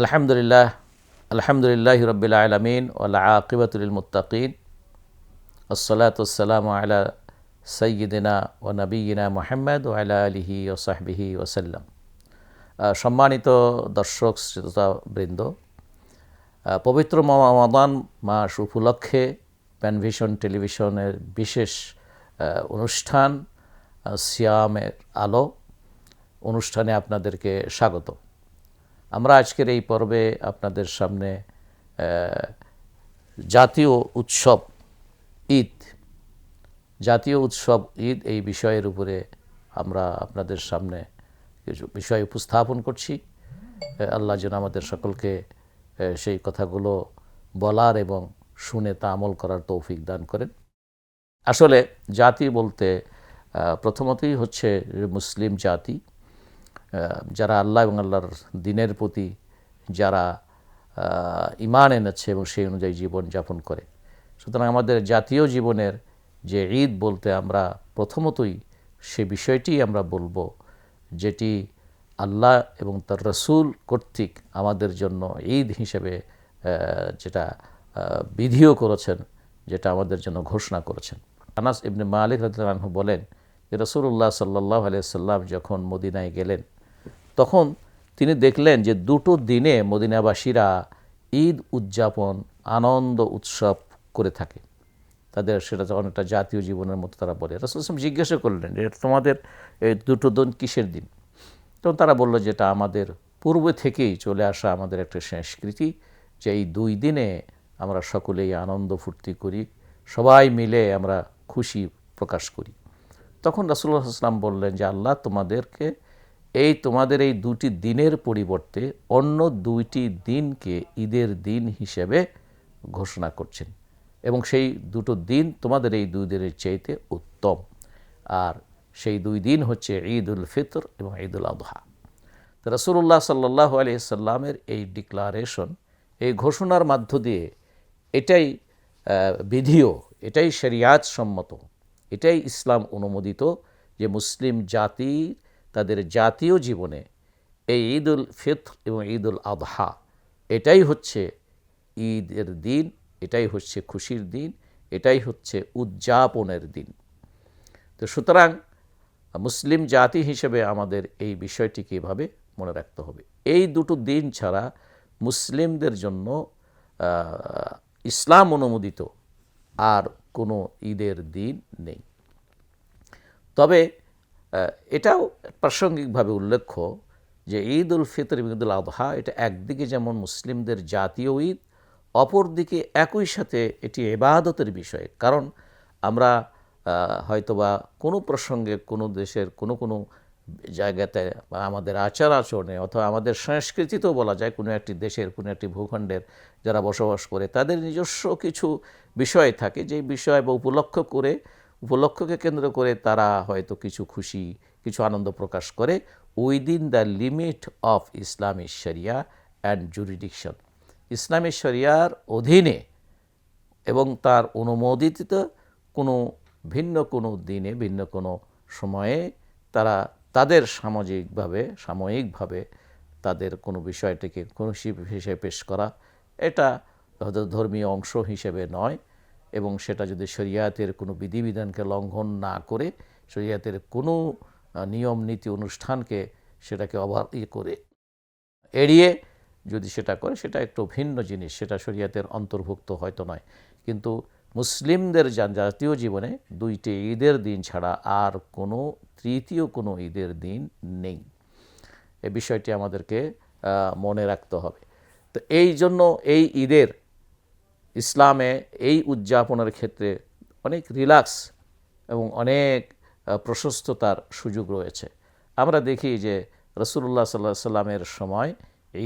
আলহামদুলিল্লাহ আলহামদুলিল্লাহ রবিল আলমিন আকিবাতুল মুতাকিন আসসালাতাম আলা সৈয়দিনা ও নবীনা মোহাম্মদ ও আলা আলিহি ও সাহবিহি ওসাল্লাম সম্মানিত দর্শক, শ্রোতাবৃন্দ পবিত্র রমাদান মাস উপলক্ষে প্যানভিশন টেলিভিশনের বিশেষ অনুষ্ঠান সিয়ামের আলো অনুষ্ঠানে আপনাদেরকে স্বাগত। আমরা আজকের এই পর্বে আপনাদের সামনে জাতীয় উৎসব ঈদ, জাতীয় উৎসব ঈদ এই বিষয়ের উপরে আমরা আপনাদের সামনে কিছু বিষয় উপস্থাপন করছি। আল্লাহ যেন আমাদের সকলকে সেই কথাগুলো বলার এবং শুনে তা আমল করার তৌফিক দান করেন। আসলে জাতি বলতে প্রথমতই হচ্ছে মুসলিম জাতি। যারা আল্লাহ এবং আল্লাহর দিনের প্রতি যারা ইমান এনেছে এবং সেই অনুযায়ী জীবন যাপন করে। সুতরাং আমাদের জাতীয় জীবনের যে ঈদ বলতে আমরা প্রথমতই সে বিষয়টি আমরা বলব, যেটি আল্লাহ এবং তার রসুল কর্তৃক আমাদের জন্য ঈদ হিসেবে যেটা বিধিও করেছেন, যেটা আমাদের জন্য ঘোষণা করেছেন। আনাস ইবনে মালিক রাহু বলেন যে রসুল্লাহ সাল্লাহ আলিয়াল্লাম যখন মদিনায় গেলেন তখন তিনি দেখলেন যে দুটো দিনে মদিনাবাসীরা ঈদ উদযাপন, আনন্দ উৎসব করে থাকে। তাদের সেটা অনেকটা জাতীয় জীবনের মতো তারা বলে। রসুল ইসলাম জিজ্ঞাসা করলেন যে তোমাদের, এই দুটো দিন কিসের দিন? তখন তারা বলল, যে এটা আমাদের পূর্বে থেকেই চলে আসা আমাদের একটা সংস্কৃতি, যে এই দুই দিনে আমরা সকলেই আনন্দ ফুর্তি করি, সবাই মিলে আমরা খুশি প্রকাশ করি। তখন রাসুল্লাহ আসলাম বললেন যে, আল্লাহ তোমাদেরকে এই তোমাদের এই দুটি দিনের পরিবর্তে অন্য দুইটি দিনকে ঈদের দিন হিসেবে ঘোষণা করছেন। এবং সেই দুটো দিন তোমাদের এই দুই দিনের চাইতে উত্তম। আর সেই দুই দিন হচ্ছে ঈদ উল ফিতর এবং ঈদ উল আদহা তো রসুল্লাহ সাল্লাহ আলিয়াল্লামের এই ডিক্লারেশন, এই ঘোষণার মাধ্য দিয়ে এটাই বিধিও, এটাই শরিয়াত সম্মত, এটাই ইসলাম অনুমোদিত যে মুসলিম জাতি তাদের জাতীয় জীবনে এই ঈদ উল ফিতর এবং ঈদ উল আদহা এটাই হচ্ছে ঈদের দিন, এটাই হচ্ছে খুশির দিন, এটাই হচ্ছে উদযাপনের দিন। তো সুতরাং মুসলিম জাতি হিসেবে আমাদের এই বিষয়টিকে এভাবে মনে রাখতে হবে। এই দুটো দিন ছাড়া মুসলিমদের জন্য ইসলাম অনুমোদিত আর কোনো ঈদের দিন নেই। তবে এটাও প্রাসঙ্গিকভাবে উল্লেখ্য যে ঈদ উল ফিতর ঈদ উল আদহা এটা একদিকে যেমন মুসলিমদের জাতীয় ঈদ, অপরদিকে একই সাথে এটি এবাদতের বিষয়। কারণ আমরা হয়তোবা কোনো প্রসঙ্গে কোনো দেশের কোনো কোনো জায়গাতে বা আমাদের আচার আচরণে অথবা আমাদের সংস্কৃতিতেও বলা যায় কোনো একটি দেশের কোনো একটি ভূখণ্ডের যারা বসবাস করে, তাদের নিজস্ব কিছু বিষয় থাকে যেই বিষয় বা উপলক্ষ করে উপলক্ষকে কেন্দ্র করে তারা হয়তো কিছু খুশি, কিছু আনন্দ প্রকাশ করে উইদিন দ্য লিমিট অফ ইসলামী শরিয়া অ্যান্ড জুরিডিকশন। ইসলামী শরিয়ার অধীনে এবং তার অনুমোদিত কোনো ভিন্ন কোনো দিনে, ভিন্ন কোনো সময়ে তারা তাদের সামাজিকভাবে, সাময়িকভাবে তাদের কোনো বিষয়টিকে কোনো হিসেবে পেশ করা, এটা ধর্মীয় অংশ হিসেবে নয় এবং সেটা যদি শরিয়াতের কোনো বিধিবিধানকে লঙ্ঘন না করে, শরিয়াতের কোনো নিয়ম, নীতি, অনুষ্ঠানকে সেটাকে অভাব করে, এড়িয়ে যদি সেটা করে, সেটা একটু ভিন্ন জিনিস, সেটা শরিয়াতের অন্তর্ভুক্ত হয়তো নয়। কিন্তু মুসলিমদের জাতীয় জীবনে দুইটি ঈদের দিন ছাড়া আর কোনো, তৃতীয় কোনো ঈদের দিন নেই। এ বিষয়টি আমাদেরকে মনে রাখতে হবে। তো এই জন্য এই ঈদের ইসলামে এই উদযাপনের ক্ষেত্রে অনেক রিল্যাক্স এবং অনেক প্রশস্ততার সুযোগ রয়েছে। আমরা দেখি যে রসুল্লাহ সাল্লাহ সাল্লামের সময়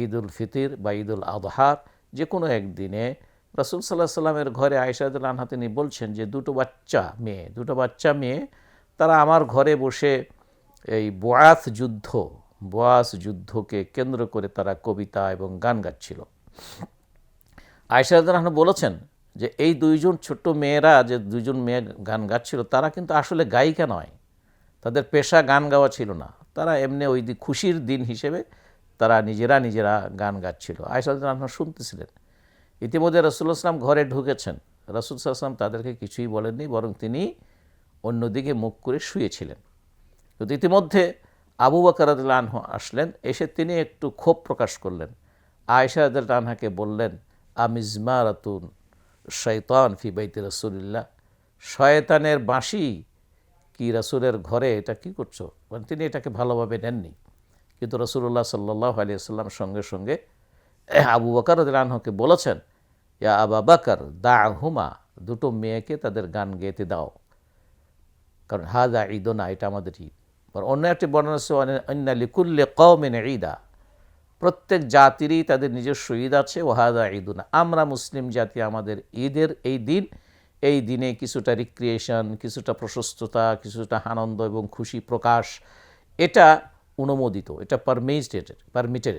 ঈদ উল ফিতির বা ঈদ উল আদহার যে কোনো একদিনে রসুল সাল্লাহ সাল্লামের ঘরে আয়সাদুল আনহা তিনি বলছেন যে দুটো বাচ্চা মেয়ে, দুটো বাচ্চা মেয়ে, তারা আমার ঘরে বসে এই বোয়াস যুদ্ধ, বয়াস যুদ্ধকে কেন্দ্র করে তারা কবিতা এবং গান গাচ্ছিল। আয়সা রহমান বলেছেন যে এই দুইজন ছোট্ট মেয়েরা যে দুইজন মেয়ে গান গাচ্ছিল, তারা কিন্তু আসলে গায়িকা নয়। তাদের পেশা গান গাওয়া ছিল না। তারা এমনি ওই খুশির দিন হিসেবে তারা নিজেরা নিজেরা গান গাচ্ছিল। আয়সা রান্না শুনতেছিলেন। ইতিমধ্যে রসুল্লাহ আসলাম ঘরে ঢুকেছেন। রসুল আসলাম তাদেরকে কিছুই বলেননি, বরং তিনি অন্যদিকে মুখ করে শুয়েছিলেন। কিন্তু ইতিমধ্যে আবু বাকর আনহু আসলেন, এসে তিনি একটু ক্ষোভ প্রকাশ করলেন। আয়সা আনহাকে বললেন আমিজমা রাতুন শৈতান ফি বাইতে রসুলিল্লাহ। শয়তানের বাঁশি কি রাসুলের ঘরে, এটা কি করছ? মানে তিনি এটাকে ভালোভাবে নেননি। কিন্তু রসুল্লাহ সাল্লাহ আলিয়া সাল্লাম সঙ্গে সঙ্গে আবু বাকর আনহকে বলেছেন, ইয়া আবা বাকর দা হুমা দুটো মেয়েকে তাদের গান গেতে দাও। কারণ হা হাদা ঈদনা, এটা আমাদের ঈদ। অন্য একটি বর্ণনা অন্যা লিকুল্লে কৌমেন ঈদা। প্রত্যেক জাতিরই তাদের নিজস্ব ঈদ আছে ওহাদা ঈদুনা। আমরা মুসলিম জাতি, আমাদের ঈদের এই দিন, এই দিনে কিছুটা রিক্রিয়েশন কিছুটা প্রশস্ততা, কিছুটা আনন্দ এবং খুশি প্রকাশ, এটা অনুমোদিত, এটা পারমিটেড পারমিটেড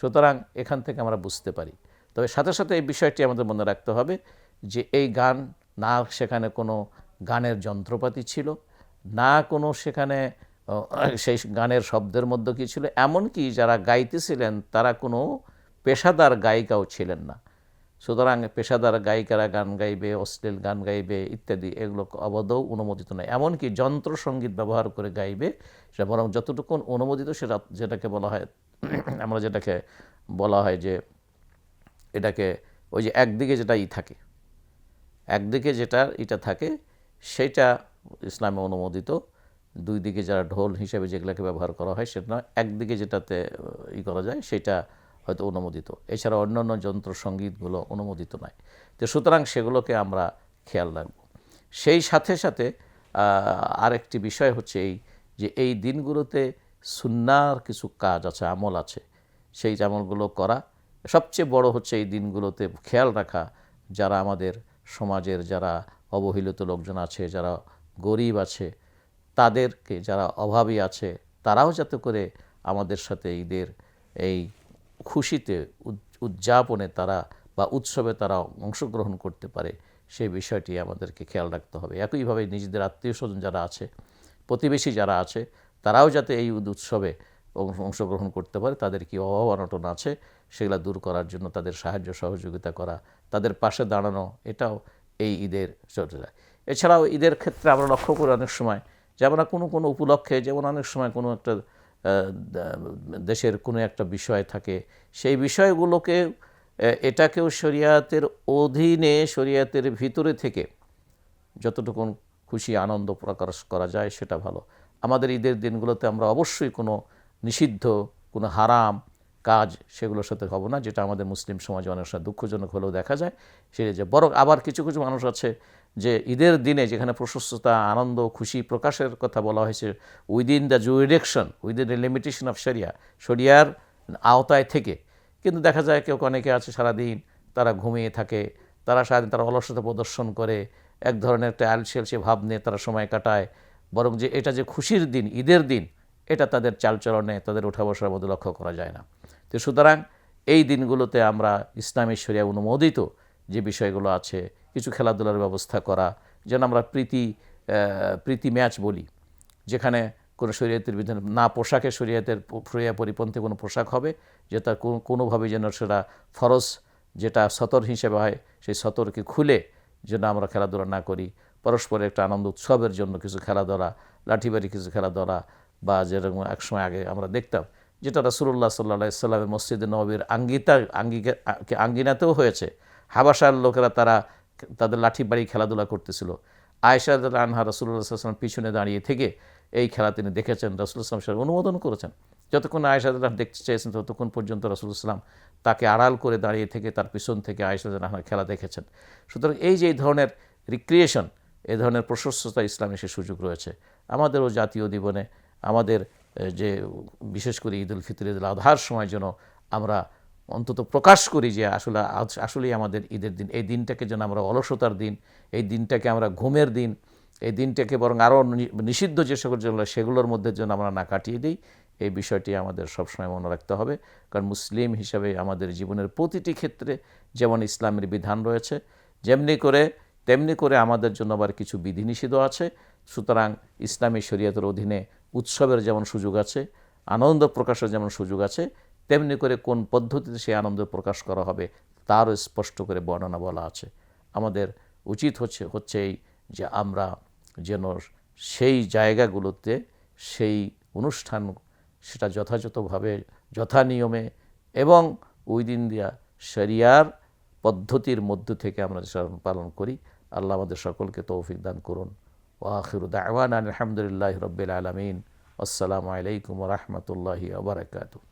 সুতরাং এখান থেকে আমরা বুঝতে পারি। তবে সাথে সাথে এই বিষয়টি আমাদের মনে রাখতে হবে যে এই গান না সেখানে কোনো গানের যন্ত্রপাতি ছিল, না কোনো সেখানে সেই গানের শব্দের মধ্যে কী ছিল? এমনকি যারা গাইতেছিলেন, তারা কোনো পেশাদার গায়িকাও ছিলেন না। সুতরাং পেশাদার গায়িকারা গান গাইবে, অশ্লীল গান গাইবে ইত্যাদি, এগুলো অবদৌ অনুমোদিত নয়। এমনকি যন্ত্রসঙ্গীত ব্যবহার করে গাইবে সেটা বরং যতটুকু অনুমোদিত সেটা, যেটাকে বলা হয়, আমরা যেটাকে বলা হয় যে, এটাকে ওই যে একদিকে যেটা ই থাকে, একদিকে যেটা এটা থাকে সেটা ইসলামে অনুমোদিত। দুই দিকে যারা ঢোল হিসেবে যেগুলোকে ব্যবহার করা হয়, সেটা একদিকে যেটাতে ই করা যায়, সেটা হয়তো অনুমোদিত। এছাড়া অন্যান্য যন্ত্র সঙ্গীতগুলো অনুমোদিত নয়। তো সুতরাং সেগুলোকে আমরা খেয়াল রাখব। সেই সাথে সাথে আরেকটি বিষয় হচ্ছে এই যে এই দিনগুলোতে সুন্নার কিছু কাজ আছে, আমল আছে। সেই আমলগুলো করা সবচেয়ে বড় হচ্ছে এই দিনগুলোতে খেয়াল রাখা। যারা আমাদের সমাজের যারা অবহেলিত লোকজন আছে, যারা গরিব আছে তাদেরকে যারা অভাবী আছে, তারাও যাতে করে আমাদের সাথে ঈদের এই খুশিতে উদযাপনে তারা বা উৎসবে তারা অংশগ্রহণ করতে পারে, সেই বিষয়টি আমাদেরকে খেয়াল রাখতে হবে। একইভাবে নিজেদের আত্মীয় স্বজন যারা আছে, প্রতিবেশী যারা আছে, তারাও যাতে এই উৎসবে অংশগ্রহণ করতে পারে। তাদের কি অভাব অনটন আছে, সেগুলো দূর করার জন্য তাদের সাহায্য, সহযোগিতা করা, তাদের পাশে দাঁড়ানো, এটাও এই ঈদের যায় এছাড়াও ঈদের ক্ষেত্রে আমরা লক্ষ্য করি অনেক সময় যে আমরা কোনো কোনো উপলক্ষে, যেমন অনেক সময় কোনো একটা দেশের কোনো একটা বিষয় থাকে, সেই বিষয়গুলোকে এটাকেও শরিয়াতের অধীনে, শরিয়াতের ভিতরে থেকে যতটুকু খুশি আনন্দ প্রকাশ করা যায় সেটা ভালো। আমাদের ঈদের দিনগুলোতে আমরা অবশ্যই কোনো নিষিদ্ধ, কোনো হারাম কাজ সেগুলোর সাথে হব না, যেটা আমাদের মুসলিম সমাজে অনেক সময় দুঃখজনক হলেও দেখা যায়। সেটা যে বরং আবার কিছু কিছু মানুষ আছে যে ঈদের দিনে যেখানে প্রশস্ততা, আনন্দ, খুশি প্রকাশের কথা বলা হয়েছে within the jurisdiction within the limitation of শরিয়া শরিয়ার আওতায় থেকে। কিন্তু দেখা যায় কেউ অনেকে আছে সারাদিন তারা ঘুমিয়ে থাকে, তারা সারাদিন তারা অলসতা প্রদর্শন করে, এক ধরনের একটা আলসে ভাব নিয়ে তারা সময় কাটায়। বরং যে এটা যে খুশির দিন, ঈদের দিন এটা তাদের চালচলনে, তাদের ওঠা বসার মধ্যে লক্ষ্য করা যায় না। তো সুতরাং এই দিনগুলোতে আমরা ইসলামী শরিয়া অনুমোদিত যে বিষয়গুলো আছে, কিছু খেলাধুলার ব্যবস্থা করা, যেন আমরা প্রীতি প্রীতি ম্যাচ বলি, যেখানে কোনো শরীয়তের বিধান, না পোশাকে শরীয়তের শরিয়া পরিপন্থী কোনো পোশাক হবে, যে তার কোনোভাবে যেন সেটা ফরজ, যেটা সতর হিসেবে হয়, সেই সতরকে খুলে যেন আমরা খেলাধুলা না করি। পরস্পরের একটা আনন্দ উৎসবের জন্য কিছু খেলাধুলা, লাঠিবাড়ি কিছু খেলাধুলা বা যেরকম একসময় আগে আমরা দেখতাম, যেটা রাসুল্লাহ সাল্লাহ সাল্লামের মসজিদে নবীর আঙ্গিতা, আঙ্গিকে আঙ্গিনাতেও হয়েছে। হাবাসার লোকেরা তারা তাদের লাঠি বাড়ি খেলাধুলা করতেছিল। আয়সা আনহা রসুল্লাহ আসলাম পিছনে দাঁড়িয়ে থেকে এই খেলা তিনি দেখেছেন রসুল ইসলাম সাহেব অনুমোদন করেছেন। যতক্ষণ আয়সাদুল্লাহ দেখতে চেয়েছেন, ততক্ষণ পর্যন্ত রসুল ইসলাম তাকে আড়াল করে দাঁড়িয়ে থেকে তার পিছন থেকে আয়সাদুল্লাহ খেলা দেখেছেন। সুতরাং এই যে এই ধরনের রিক্রিয়েশন এ ধরনের প্রশস্ততা ইসলামে সে সুযোগ রয়েছে। আমাদেরও জাতীয় জীবনে আমাদের যে বিশেষ করে ঈদ উল ফিতর ঈদ আধার সময় যেন আমরা অন্তত প্রকাশ করি যে আসলে আসলেই আমাদের ঈদের দিন। এই দিনটাকে যেন আমরা অলসতার দিন, এই দিনটাকে আমরা ঘুমের দিন, এই দিনটাকে বরং আরও নিষিদ্ধ যে সকল যেগুলো, সেগুলোর মধ্যে যেন আমরা না কাটিয়ে দিই, এই বিষয়টি আমাদের সবসময় মনে রাখতে হবে। কারণ মুসলিম হিসাবে আমাদের জীবনের প্রতিটি ক্ষেত্রে যেমন ইসলামের বিধান রয়েছে, যেমনি করে, তেমনি করে আমাদের জন্য আবার কিছু বিধিনিষেধও আছে। সুতরাং ইসলামী শরীয়তের অধীনে উৎসবের যেমন সুযোগ আছে, আনন্দ প্রকাশের যেমন সুযোগ আছে, তেমনি করে কোন পদ্ধতিতে সেই আনন্দ প্রকাশ করা হবে তারও স্পষ্ট করে বর্ণনা বলা আছে। আমাদের উচিত হচ্ছে হচ্ছে এই যে আমরা যেন সেই জায়গাগুলোতে সেই অনুষ্ঠান সেটা যথাযথভাবে, যথা নিয়মে এবং ওই দিন দিয়া শরিয়ার পদ্ধতির মধ্য থেকে আমরা পালন করি, আল্লাহ আমাদের সকলকে তৌফিক দান করুন। ওয়াখির দাওয়ান আলহামদুলিল্লাহ রবিল আলমিন। আসসালামু আলাইকুম রহমতুল্লাহি আবরকাতু